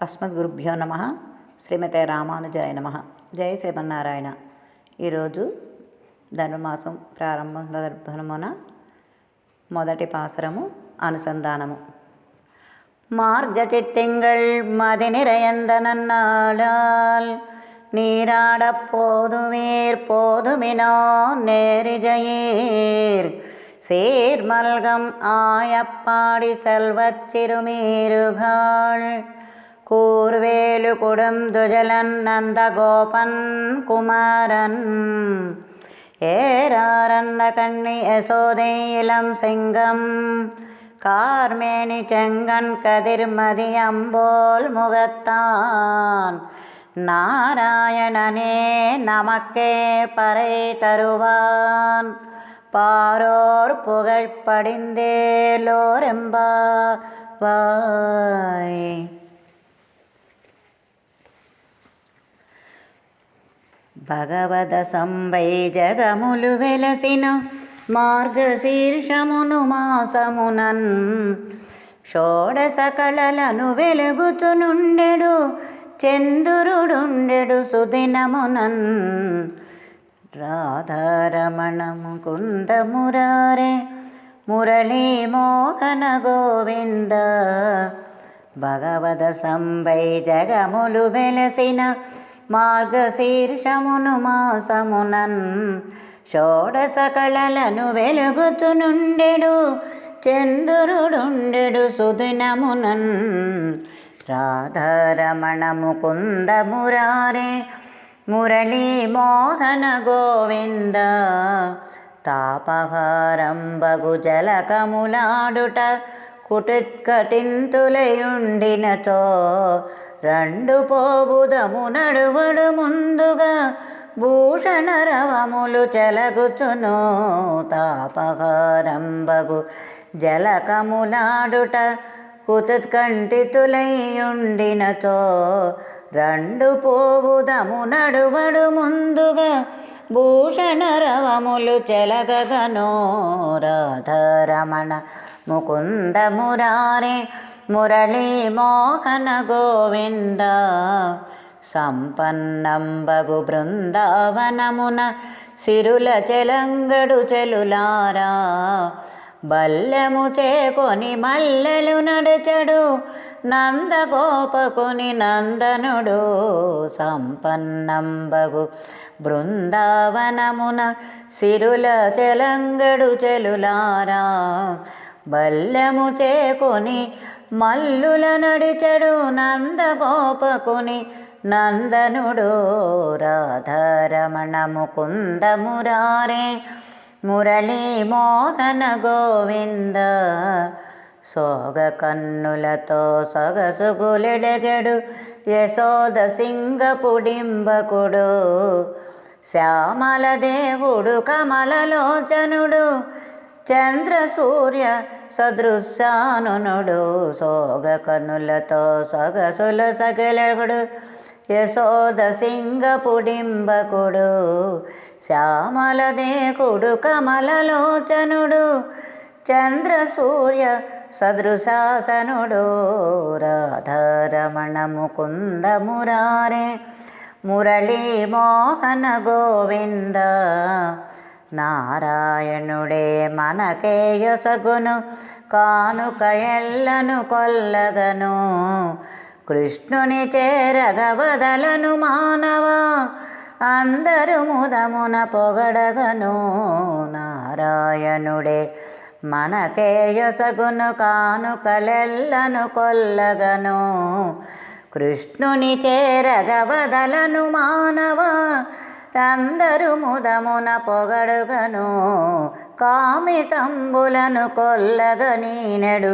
అస్మద్గురుభ్యో నమ శ్రీమతే రామానుజాయ నమ జయ శ్రీమన్నారాయణ ఈరోజు ధనుర్మాసం ప్రారంభ సందర్భమున మొదటి పాసరము అనుసంధానము மார்கச்சித்திங்கள் மதி நிறையந்தனன்னாளால் நீராடப் போதுமீர் போதுமினோ நேரிஜயீர் சீர்மல்கம் ஆயப்பாடி செல்வச் சிறுமீருகாள் கூர்வேலு குடுந்துஜலன் நந்தகோபன் குமாரன். ஏராரந்த கண்ணி யசோதை இளம் சிங்கம். கார்மேனி செங்கன் கதிர்மதி அம்போல் முகத்தான். நாராயணனே நமக்கே பறை தருவான். பாரோர் புகழ் படிந்தேலோரெம்பாவாய் భగవద సంవై జగములు వెలసిన మార్గశీర్షమును మాసమునన్ షోడశ కళలను వెలుగుచునుండెడు చంద్రుడుండెడు సుదినమునన్. రాధారమణము కుందమురారే మురళీ మోహన గోవింద. భగవద సంవై జగములు వెలసిన మార్గశీర్షమును మాసమునన్. షోడశ కళలను వెలుగుచునుండెడు చంద్రుడుండెడు సుదినమునన్. రాధారమణ ముకుంద మురారే మురళీ మోహన గోవింద. తాపహారం బగు జలకములాడుట కుటుక్కటింతులయుండినచో రెండు పోబుదము నడువడు ముందుగా భూషణ రవములు చెలగుచును తాపహారంబగు జలకములాడుట కుతత్కంటితులైయుండినచో రెండు పోవుదము నడువడు ముందుగా భూషణ రవములు చెలగగనో రాధారమణ ముకుంద మురారే మురళీ మోహన గోవింద. సంపన్నంబగు బృందావనమున సిరుల చెలంగడు చెలులారా. బల్లెము చేకొని మల్లెలు నడచడు నందగోపకుని నందనుడు. సంపన్నంబగు బృందావనమున సిరుల చెలంగడు చెలులారా. బల్లెము చేకొని మల్లుల నడిచడు నందగోపకుని నందనుడు రాధారమణ ముకుంద మురారే మురళీ మోహన గోవింద సోగ కన్నులతో సొగసుగులెడగడు యశోద సింగపుడింబకుడు శ్యామల దేవుడు కమలలోచనుడు చంద్ర సూర్య సదృశానునుడు సోగ కనులతో సొగసుల సగలగుడు యశోద సింగపుడింబకుడు శ్యామల దేకుడు కమలలోచనుడు చంద్ర సూర్య సదృశాసనుడు రాధారమణ ముకుంద మురారే మురళీ మోహన గోవింద. నారాయణుడే మనకే యొసగును కానుక ఎల్లను కొల్లగను. కృష్ణుని చేరగవదలను మానవ అందరు ముదమున పొగడగను. నారాయణుడే మనకే యొసగును కానుకలెల్లను కొల్లగను. కృష్ణుని చేరగవదలను మానవ అందరు ముదమున పొగడుగను కామితంబులను కొల్లగనీనెడు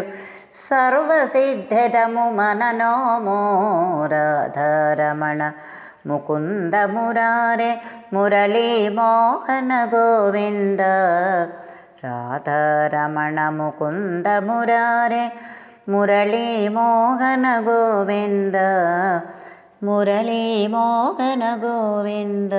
సర్వసిద్ధతము మననోమో రాధారమణ ముకుంద మురారే మురళీ మోహన గోవింద రాధారమణ ముకుంద మురారే మురళీ మోహన గోవింద మురళీ మోహన గోవింద